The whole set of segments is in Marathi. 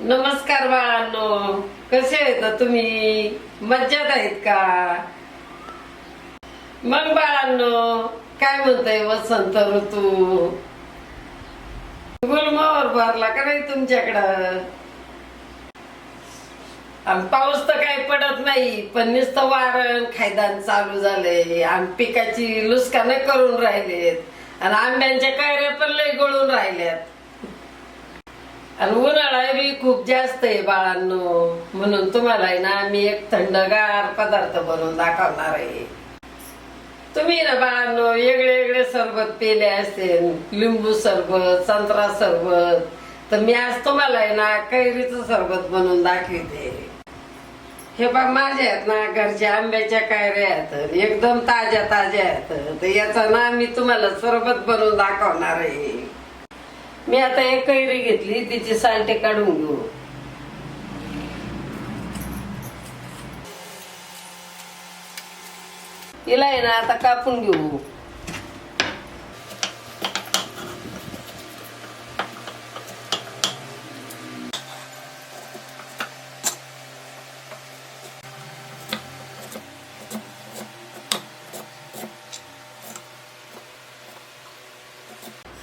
नमस्कार बाळांनो. कसे आहेत तुम्ही? मज्जात आहेत का? मग बाळांनो काय म्हणताय वसंत ऋतू? गुलमोहर भरला का नाही तुमच्याकडं? आणि पाऊस तर काही पडत नाही पण नुसतं वारण खायदान चालू झालंय. आणि पिकाची लुस्कान करून राहिलेत. आणि आंब्यांच्या कैऱ्या पण लय गळून राहिल्यात. आणि उन्हाळा खूप जास्त आहे बाळांनो. म्हणून तुम्हाला आहे ना मी एक थंडगार पदार्थ बनवून दाखवणार आहे. तुम्ही ना बाळांनो वेगळे वेगळे सरबत पेले असेल लिंबू सरबत संत्रा सरबत तर मी आज तुम्हाला आहे ना कैरीचं सरबत बनवून दाखवते. हे बघ माझे आहेत ना घरच्या आंब्याच्या कैऱ्या आहेत एकदम ताज्या ताज्या आहेत. तर याचा ना मी तुम्हाला सरबत बनवून दाखवणार आहे. मी आता एक कैरी घेतली तिची सांटे काढून घेऊ. हिला आहे ना आता कापून घेऊ.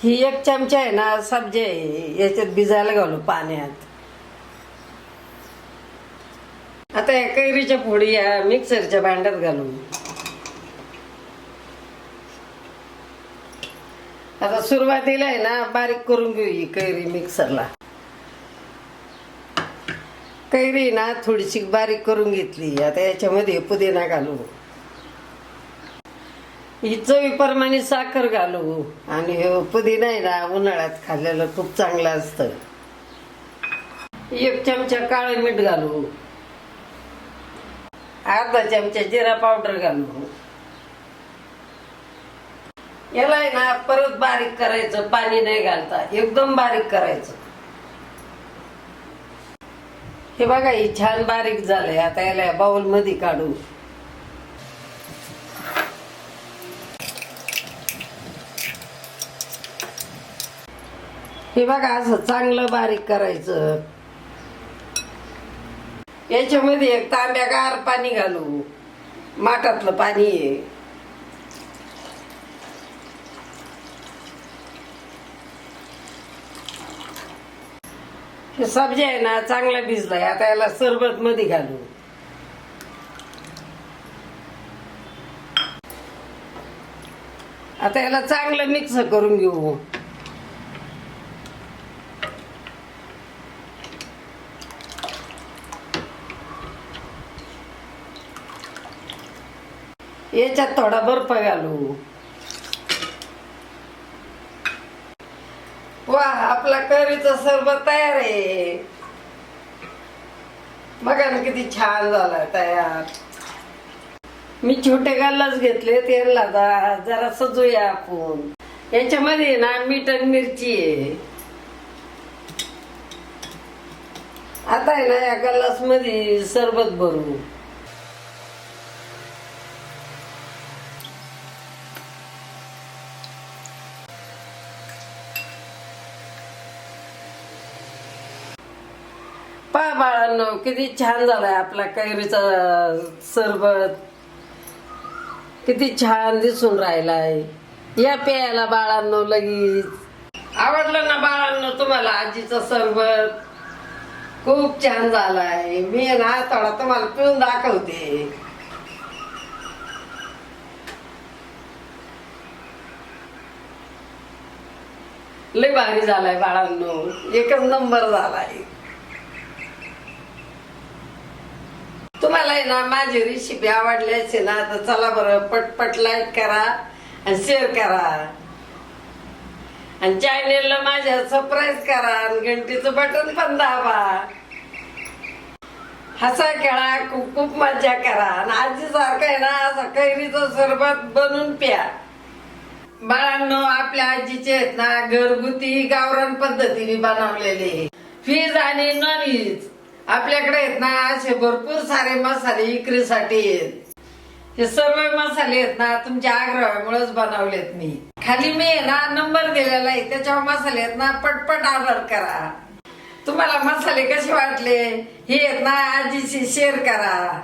ही एक चमचा आहे ना सब्जी आहे. याच्यात भिजायला घालू पाण्यात. आता या कैरीच्या फोडी या मिक्सरच्या भांड्यात घालू. आता सुरुवातीला आहे ना बारीक करून घेऊ ही कैरी मिक्सरला. कैरी ना थोडीशी बारीक करून घेतली. आता याच्यामध्ये पुदिना घालू. ही चवीप्रमाणे साखर घालू. आणि हे पुदिना आहे ना उन्हाळ्यात खाल्लेलं खूप चांगलं असतं. एक चमचा काळं मीठ घालू. अर्धा चमचा जिरा पावडर घालू. याला आहे ना परत बारीक करायचं पाणी नाही घालता. एकदम बारीक करायचं. हे बघा ही छान बारीक झालंय. आता याला बाऊल मध्ये काढू. हे बघा असं चांगलं बारीक करायचं. याच्यामध्ये एक तांब्या गार पाणी घालू. माठातलं पाणी आहे. हे सब्जी आहे ना चांगला भिजलाय. आता याला सरबत मध्ये घालू. आता याला चांगलं मिक्स करून घेऊ. याच्यात थोडा बर्फ घालू वा आपला करीचा सरबत तयार आहे. बघा ना किती छान झाला तयार. मी छोटे गल्लाच घेतले तेला जरा सजूया आपण. याच्यामध्ये ना मीठ आणि मिरची आहे. आता आहे ना या गल्लासमध्ये सरबत भरू. पहा बाळांनो किती छान झालाय आपला कैरीचा सरबत. किती छान दिसून राहिलाय. या प्यायला बाळांनो लगेच. आवडलं ना बाळांनो तुम्हाला आजीचा सरबत? खूप छान झालाय. मी ना थोडा तुम्हाला पिऊन दाखवते. लय भारी झालाय बाळांनो. एकच नंबर झालाय. तुम्हाला आहे ना माझी रेसिपी आवडली असेल ना तर चला बरं पटपट लाईक करा आणि शेअर करा. आणि चॅनेलला माझ्या सरप्राईज करा आणि घंटीचं बटन पण दाबा. हसा खेळा खूप खूप मजा करा. आणि आजी सारखं आहे ना असं कैरीचं सरबत बनवून प्या. बाळांनो आपल्या आजीचे आहेत ना घरगुती गावरान पद्धतीने बनवलेले. व्हीज आणि नॉन आपल्याकडे आहेत ना असे भरपूर सारे मसाले विक्रीसाठी आहेत. हे सर्व मसाले आहेत ना तुमच्या आग्रहामुळेच बनवलेत मी. खाली मी ना नंबर दिलेला आहे. त्याच्यावर मसाले आहेत ना पटपट ऑर्डर करा. तुम्हाला मसाले कसे वाटले हे आहेत ना आजीशी शेअर करा.